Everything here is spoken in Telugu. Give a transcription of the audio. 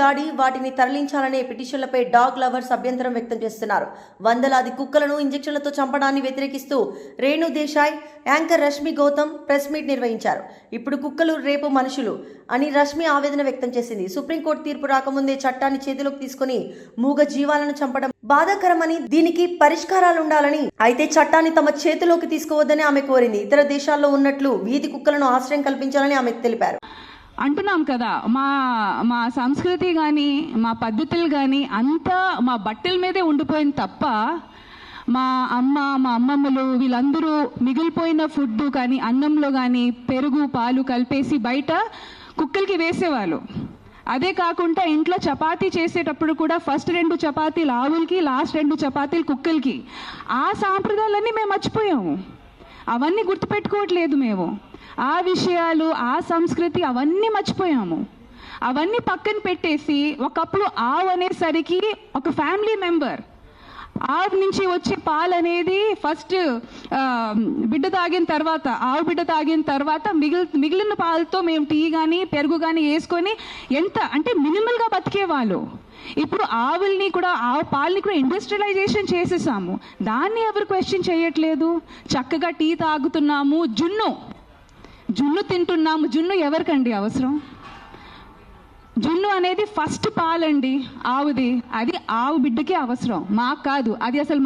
దాడి వాటిని తరలించాలనే పిటిషన్లపై డాగ్ లవర్స్ అభ్యంతరం వ్యక్తం చేస్తున్నారు. వందలాది కుక్కలను ఇంజెక్షన్లతో చంపడాన్ని వ్యతిరేకిస్తూ Renu Desai anchor Rashmi Gautam press meet నిర్వహించారు. ఇప్పుడు కుక్కలు రేపు మనుషులు అని రష్మి ఆవేదన వ్యక్తం చేసింది. సుప్రీంకోర్టు తీర్పు రాకముందే చట్టాన్ని చేతిలోకి తీసుకుని మూగ జీవాలను చంపడం బాధాకరమని దీనికి పరిష్కారాలుండాలని అయితే చట్టాన్ని తమ చేతిలోకి తీసుకోవద్దని ఆమె కోరింది. ఇతర దేశాల్లో ఉన్నట్లు వీధి కుక్కలను ఆశ్రయం కల్పించాలని ఆమె తెలిపారు. అంటున్నాం కదా మా మా సంస్కృతి కానీ మా పద్ధతులు కానీ అంతా మా బట్టల మీదే ఉండిపోయింది తప్ప మా అమ్మ మా అమ్మమ్మలు వీళ్ళందరూ మిగిలిపోయిన ఫుడ్ కానీ అన్నంలో కానీ పెరుగు పాలు కలిపేసి బయట కుక్కలకి వేసేవాళ్ళు. అదే కాకుండా ఇంట్లో చపాతీ చేసేటప్పుడు కూడా ఫస్ట్ రెండు చపాతీలు ఆవులకి లాస్ట్ రెండు చపాతీలు కుక్కలకి. ఆ సాంప్రదాయాలన్నీ మేము మర్చిపోయాము. అవన్నీ గుర్తుపెట్టుకోవట్లేదు మేము. ఆ విషయాలు ఆ సంస్కృతి అవన్నీ మర్చిపోయాము. అవన్నీ పక్కన పెట్టేసి ఒకప్పుడు ఆవు అనేసరికి ఒక ఫ్యామిలీ మెంబర్. ఆవు నుంచి వచ్చే పాలు అనేది ఫస్ట్ బిడ్డ తాగిన తర్వాత ఆవు బిడ్డ తాగిన తర్వాత మిగిలి మిగిలిన పాలతో మేము టీ కానీ పెరుగు కానీ వేసుకొని ఎంత అంటే మినిమల్గా బతికేవాళ్ళు. ఇప్పుడు ఆవుల్ని కూడా ఆవు పాలని కూడా ఇండస్ట్రియలైజేషన్ చేసేసాము. దాన్ని ఎవరు క్వశ్చన్ చేయట్లేదు? చక్కగా టీ తాగుతున్నాము. జున్ను. జున్ను తింటున్నాము. జున్ను ఎవరికండి అవసరం? జున్ను అనేది ఫస్ట్ పాలండి ఆవుది. అది ఆవు బిడ్డకి అవసరం. మాకు కాదు. అది అసలు